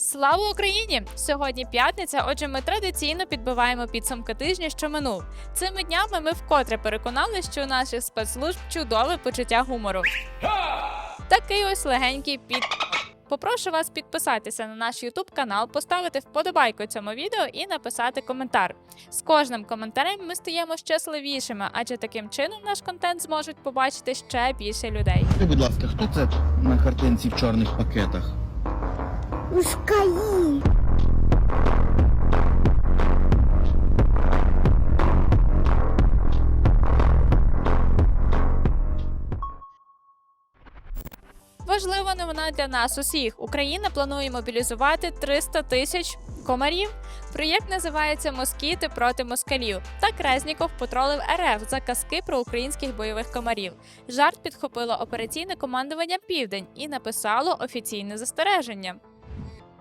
Слава Україні! Сьогодні п'ятниця. Отже, ми традиційно підбиваємо підсумки тижня, що минув. Цими днями ми вкотре переконали, що у наших спецслужб чудове почуття гумору. Такий ось легенький під. Попрошу вас підписатися на наш YouTube канал, поставити вподобайку цьому відео і написати коментар. З кожним коментарем ми стаємо щасливішими, адже таким чином наш контент зможуть побачити ще більше людей. Будь ласка, хто це на картинці в чорних пакетах? Ускаї. Важлива новина для нас усіх. Україна планує мобілізувати 300 тисяч комарів. Проєкт називається Москіти проти москалів. Та Резніков потролив РФ за казки про українських бойових комарів. Жарт підхопило операційне командування Південь і написало офіційне застереження.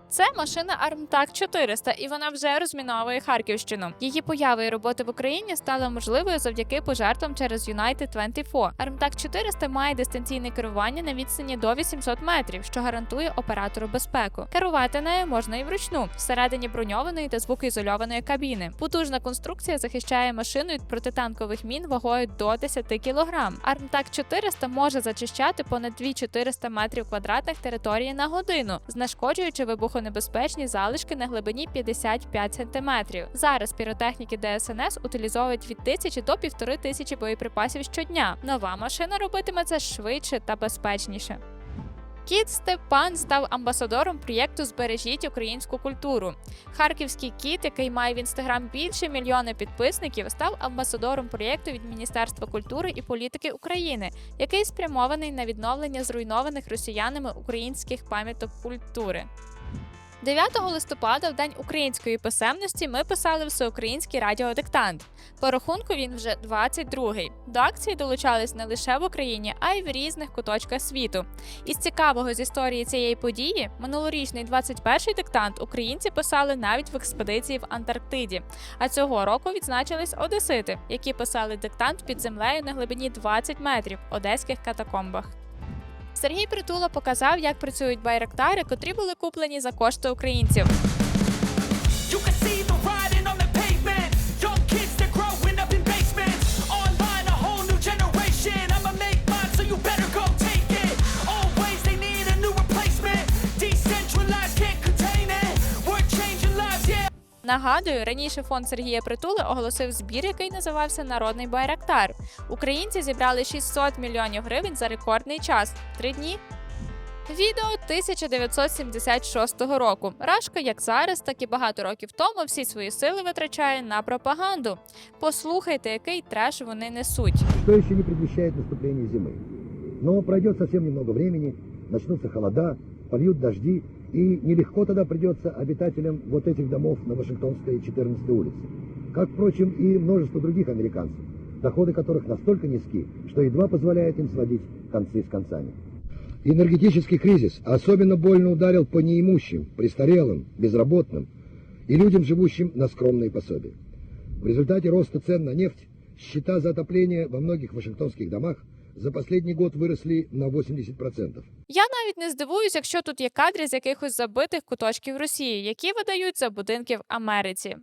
Це машина Армтак 400, і вона вже розміновує Харківщину. Її поява і робота в Україні стала можливою завдяки пожертвам через United 24. Армтак 400 має дистанційне керування на відстані до 800 метрів, що гарантує оператору безпеку. Керувати нею можна і вручну, всередині броньованої та звукоізольованої кабіни. Потужна конструкція захищає машину від протитанкових мін вагою до 10 кг. Армтак 400 може зачищати понад 2400 метрів квадратних території на годину, знешкоджуючи вибухонебезпечні залишки на глибині 55 см. Зараз піротехніки ДСНС утилізовують від 1000 до 1500 боєприпасів щодня. Нова машина робитиме це швидше та безпечніше. Кіт Степан став амбасадором проєкту Збережіть українську культуру. Харківський кіт, який має в інстаграм більше мільйона підписників, став амбасадором проєкту від Міністерства культури і політики України, який спрямований на відновлення зруйнованих росіянами українських пам'яток культури. 9 листопада, в день української писемності, ми писали всеукраїнський радіодиктант. По рахунку він вже 22-й. До акції долучались не лише в Україні, а й в різних куточках світу. Із цікавого з історії цієї події, минулорічний 21-й диктант українці писали навіть в експедиції в Антарктиді. А цього року відзначились одесити, які писали диктант під землею на глибині 20 метрів одеських катакомбах. Сергій Притула показав, як працюють байрактари, котрі були куплені за кошти українців. Нагадую, раніше фонд Сергія Притули оголосив збір, який називався Народний байрактар. Українці зібрали 600 мільйонів гривень за рекордний час три дні. Відео 1976 року. Рашка, як зараз, так і багато років тому, всі свої сили витрачає на пропаганду. Послухайте, який треш вони несуть. что еще не предвещает наступление зимы. Но пройдет совсем немного времени, начнутся холода, польют дожди, и нелегко тогда придется обитателям вот этих домов на Вашингтонской 14 улице. Как, впрочем, и множество других американцев, доходы которых настолько низки, что едва позволяет им сводить концы с концами. Энергетический кризис особенно больно ударил по неимущим, престарелым, безработным и людям, живущим на скромные пособия. В результате роста цен на нефть счета за отопление во многих вашингтонских домах за последний год выросли на 80%. Я навіть не здивуюсь, якщо тут є кадри з якихось забитих куточків Росії, які видають за будинки в Америці.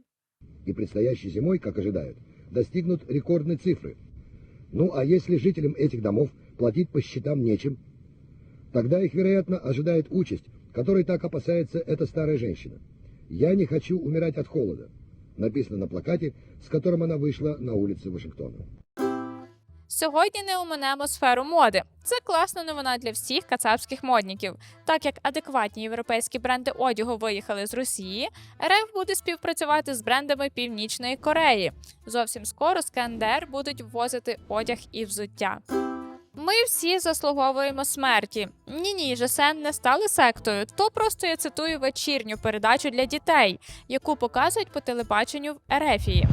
И предстоящей зимой, как ожидают, достигнут рекордной цифры. Ну а если жителям этих домов платить по счетам нечем, тогда их, вероятно, ожидает участь, которой так опасается эта старая женщина. «Я не хочу умирать от холода», написано на плакате, с которым она вышла на улицы Вашингтона. Сьогодні не оминемо сферу моди. Це класна новина для всіх кацапських модників. Так як адекватні європейські бренди одягу виїхали з Росії, РФ буде співпрацювати з брендами Північної Кореї. Зовсім скоро з КНДР будуть ввозити одяг і взуття. Ми всі заслуговуємо смерті. Ні, ні, ЖСН не стали сектою. То просто я цитую вечірню передачу для дітей, яку показують по телебаченню в Ерефії.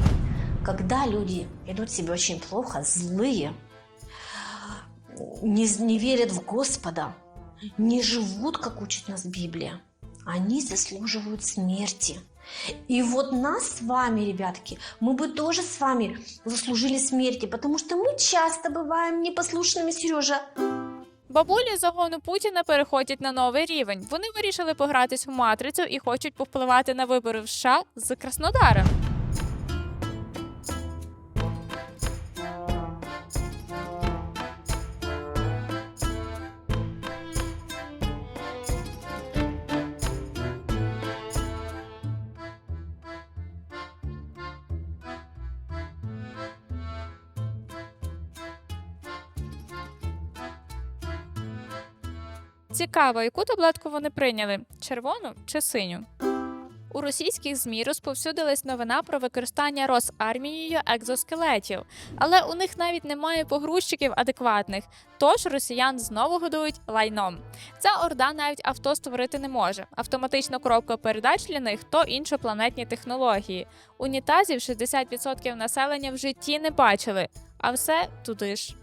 когда люди ведут себя очень плохо, злые, не, не верят в Господа, не живут, как учит нас Библия, они заслуживают смерти. И вот нас с вами, ребятки, мы бы тоже с вами заслужили смерти, потому что мы часто бываем непослушными, Сережа. Бабулі загону Путіна переходять на новий рівень. Вони вирішили погратись в матрицю і хочуть повпливати на вибори в США з Краснодара. Цікаво, яку таблетку вони прийняли: червону чи синю? У російських ЗМІ розповсюдилась новина про використання Росармією екзоскелетів, але у них навіть немає погрузчиків адекватних. Тож росіян знову годують лайном. Ця орда навіть авто створити не може. Автоматична коробка передач для них то іншопланетні технології. Унітазів 60% населення в житті не бачили, а все туди ж.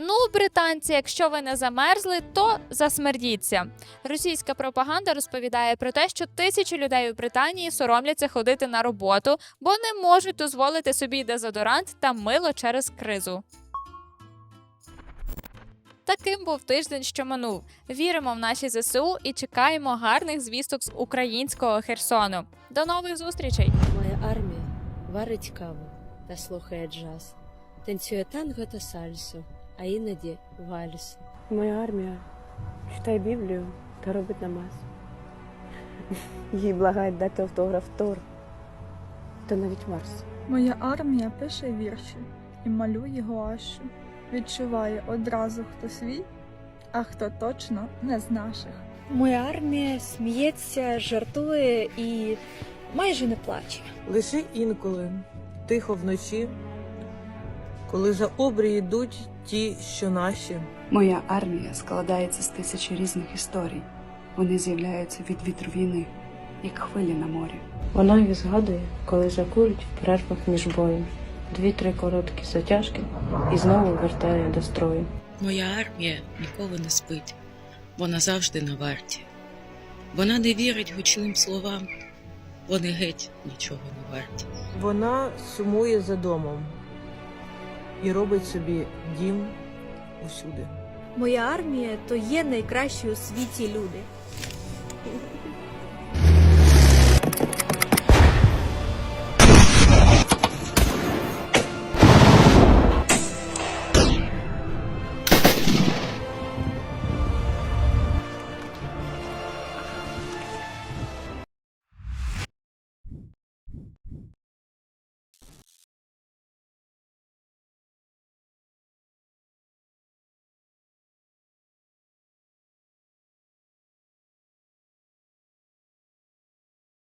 Ну, британці, якщо ви не замерзли, то засмердіться. Російська пропаганда розповідає про те, що тисячі людей у Британії соромляться ходити на роботу, бо не можуть дозволити собі дезодорант та мило через кризу. Таким був тиждень, що минув. Віримо в наші ЗСУ і чекаємо гарних звісток з українського Херсону. До нових зустрічей! Моя армія варить каву та слухає джаз, танцює танго та сальсу, а іноді вальс. Моя армія читає Біблію та робить намаз. Їй благають дати автограф Тор та навіть Марс. Моя армія пише вірші і малює гуашю. Відчуває одразу хто свій, а хто точно не з наших. Моя армія сміється, жартує і майже не плаче. Лише інколи, тихо вночі, коли за обрій йдуть ті, що наші. Моя армія складається з тисячі різних історій. Вони з'являються від вітру війни, як хвилі на морі. Вона і згадує, коли закурить в перервах між боєм. Дві-три короткі затяжки і знову вертає до строю. Моя армія ніколи не спить, вона завжди на варті. Вона не вірить гучним словам, вони геть нічого не варті. Вона сумує за домом і робить собі дім усюди. Моя армія то є найкращі у світі люди.